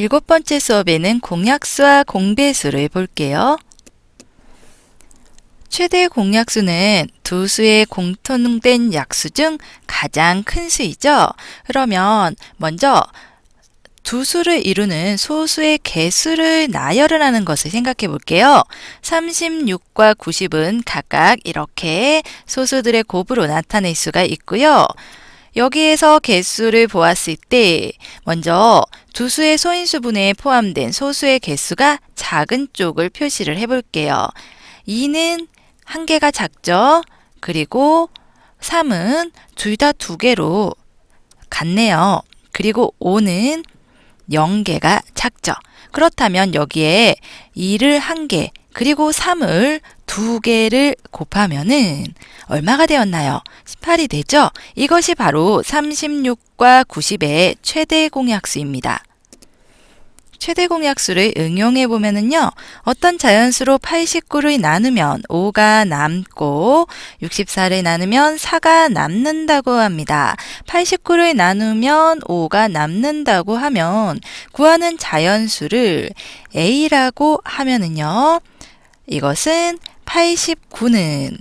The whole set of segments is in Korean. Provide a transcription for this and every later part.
일곱 번째 수업에는 공약수와 공배수를 볼게요. 최대 공약수는 두 수의 공통된 약수 중 가장 큰 수이죠. 그러면 먼저 두 수를 이루는 소수의 개수를 나열을 하는 것을 생각해 볼게요. 36과 90은 각각 이렇게 소수들의 곱으로 나타낼 수가 있고요. 여기에서 개수를 보았을 때 먼저 두 수의 소인수분에 포함된 소수의 개수가 작은 쪽을 표시를 해볼게요. 2는 한 개가 작죠? 그리고 3은 둘 다 두 개로 같네요. 그리고 5는 0개가 작죠. 그렇다면 여기에 2를 한 개, 그리고 3을 두 개를 곱하면은 얼마가 되었나요? 18이 되죠? 이것이 바로 36과 90의 최대 공약수입니다. 최대 공약수를 응용해 보면은요, 어떤 자연수로 89를 나누면 5가 남고 64를 나누면 4가 남는다고 합니다. 89를 나누면 5가 남는다고 하면 구하는 자연수를 A라고 하면은요, 이것은 89는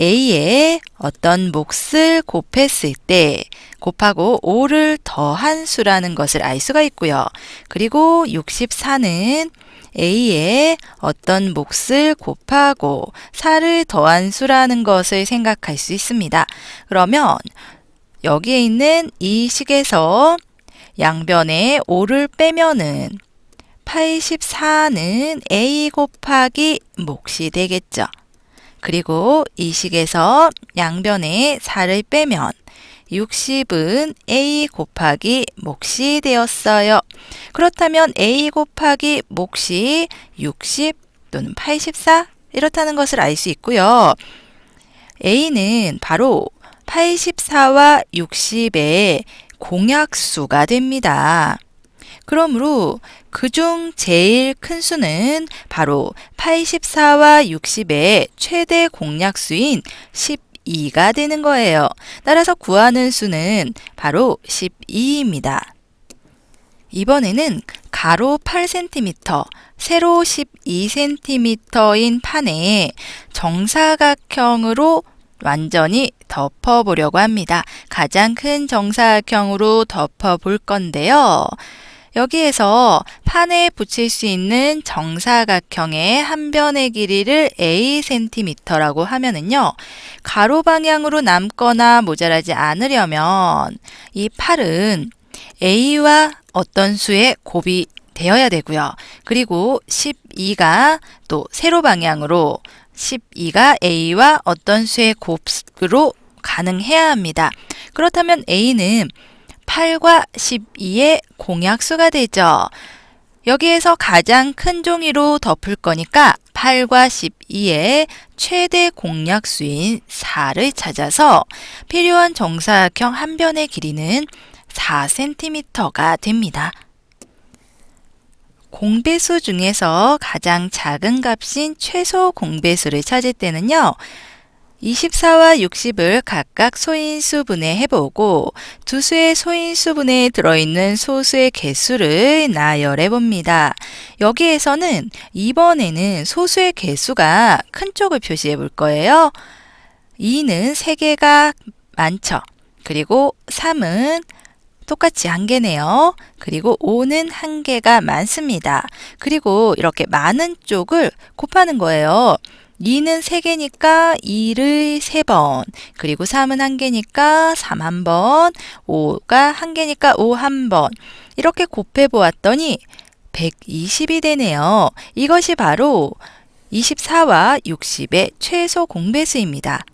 A의 어떤 몫을 곱했을 때 곱하고 5를 더한 수라는 것을 알 수가 있고요. 그리고 64는 A의 어떤 몫을 곱하고 4를 더한 수라는 것을 생각할 수 있습니다. 그러면 여기에 있는 이 식에서 양변에 5를 빼면은 84는 A 곱하기 몫이 되겠죠. 그리고 이 식에서 양변에 4를 빼면 60은 A 곱하기 몫이 되었어요. 그렇다면 A 곱하기 몫이 60 또는 84 이렇다는 것을 알 수 있고요. A는 바로 84와 60의 공약수가 됩니다. 그러므로 그중 제일 큰 수는 바로 84와 60의 최대 공약수인 12가 되는 거예요. 따라서 구하는 수는 바로 12입니다. 이번에는 가로 8cm, 세로 12cm인 판에 정사각형으로 완전히 덮어보려고 합니다. 가장 큰 정사각형으로 덮어볼 건데요. 여기에서 판에 붙일 수 있는 정사각형의 한 변의 길이를 a cm라고 하면은요. 가로 방향으로 남거나 모자라지 않으려면 이 팔은 a와 어떤 수의 곱이 되어야 되고요. 그리고 12가 또 세로 방향으로 12가 a와 어떤 수의 곱으로 가능해야 합니다. 그렇다면 a는 8과 12의 공약수가 되죠. 여기에서 가장 큰 종이로 덮을 거니까 8과 12의 최대 공약수인 4를 찾아서 필요한 정사각형 한 변의 길이는 4cm가 됩니다. 공배수 중에서 가장 작은 값인 최소 공배수를 찾을 때는요. 24와 60을 각각 소인수 분해 해보고 두 수의 소인수분에 들어있는 소수의 개수를 나열해 봅니다. 여기에서는 이번에는 소수의 개수가 큰 쪽을 표시해 볼 거예요. 2는 3개가 많죠. 그리고 3은 똑같이 한 개네요. 그리고 5는 한 개가 많습니다. 그리고 이렇게 많은 쪽을 곱하는 거예요. 2는 3개니까 2를 3번, 그리고 3은 1개니까 3 1번, 5가 1개니까 5 1번. 이렇게 곱해 보았더니 120이 되네요. 이것이 바로 24와 60의 최소 공배수입니다.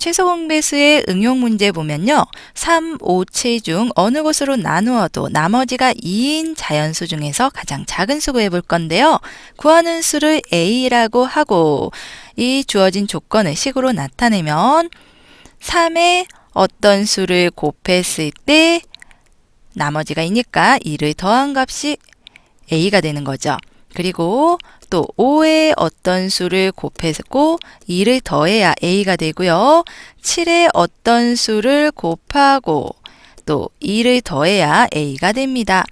최소 공배수의 응용 문제 보면요. 3, 5, 7 중 어느 곳으로 나누어도 나머지가 2인 자연수 중에서 가장 작은 수 구해볼 건데요. 구하는 수를 A라고 하고 이 주어진 조건을 식으로 나타내면 3의 어떤 수를 곱했을 때 나머지가 있니까 2를 더한 값이 A가 되는 거죠. 그리고 또 5의 어떤 수를 곱했고 2를 더해야 a가 되고요. 7의 어떤 수를 곱하고 또 2를 더해야 a가 됩니다.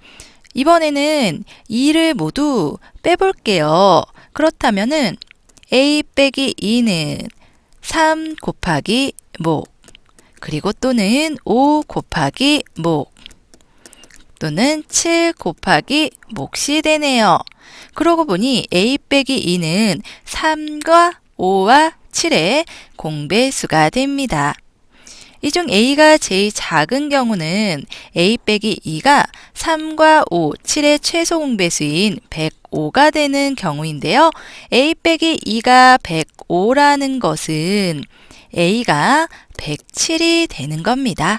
이번에는 2를 모두 빼볼게요. 그렇다면은 a 빼기 2는 3 곱하기 목 그리고 또는 5 곱하기 목 또는 7 곱하기 몫이 되네요. 그러고 보니 a 빼기 2는 3과 5와 7의 공배수가 됩니다. 이 중 a가 제일 작은 경우는 a 빼기 2가 3과 5, 7의 최소 공배수인 105가 되는 경우인데요. a 빼기 2가 105라는 것은 a가 107이 되는 겁니다.